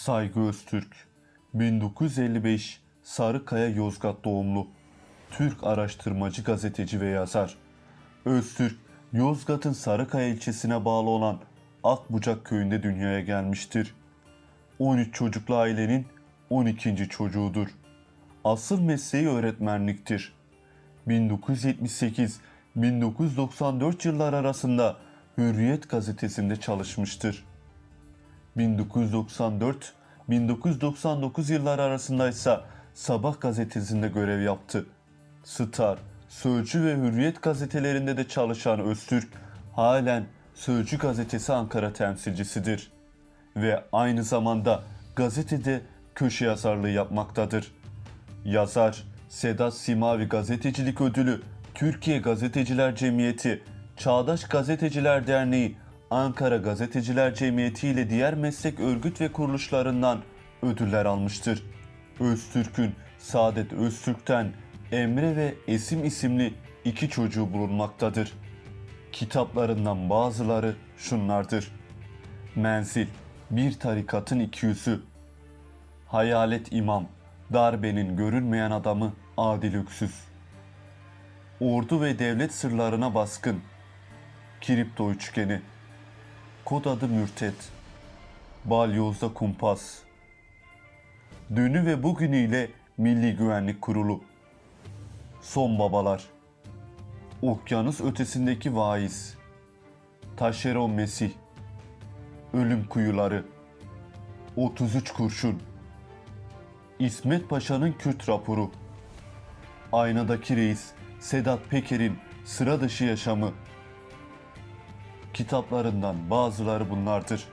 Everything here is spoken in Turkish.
Saygı Öztürk 1955 Sarıkaya Yozgat doğumlu Türk araştırmacı gazeteci ve yazar. Öztürk Yozgat'ın Sarıkaya ilçesine bağlı olan Akbucak köyünde dünyaya gelmiştir. 13 çocuklu ailenin 12. çocuğudur. Asıl mesleği öğretmenliktir. 1978-1994 yıllar arasında Hürriyet gazetesinde çalışmıştır. 1994-1999 yıllar arasında ise Sabah gazetesinde görev yaptı. Star, Sözcü ve Hürriyet gazetelerinde de çalışan Öztürk, halen Sözcü gazetesi Ankara temsilcisidir. Ve aynı zamanda gazetede köşe yazarlığı yapmaktadır. Yazar, Sedat Simavi Gazetecilik Ödülü, Türkiye Gazeteciler Cemiyeti, Çağdaş Gazeteciler Derneği, Ankara Gazeteciler Cemiyeti ile diğer meslek örgüt ve kuruluşlarından ödüller almıştır. Öztürk'ün Saadet Öztürk'ten Emre ve Esim isimli iki çocuğu bulunmaktadır. Kitaplarından bazıları şunlardır. Menzil, bir tarikatın iki yüzü. Hayalet İmam, darbenin görünmeyen adamı Adil Öksüz. Ordu ve devlet sırlarına baskın. Kripto üçgeni. Kod adı Mürtet. Balyozda kumpas. Dünü ve bugünüyle Milli Güvenlik Kurulu. Son babalar. Okyanus ötesindeki vaiz. Taşeron Mesih. Ölüm kuyuları. 33 kurşun. İsmet Paşa'nın Kürt raporu. Aynadaki reis Sedat Peker'in sıra dışı yaşamı. Kitaplarından bazıları bunlardır.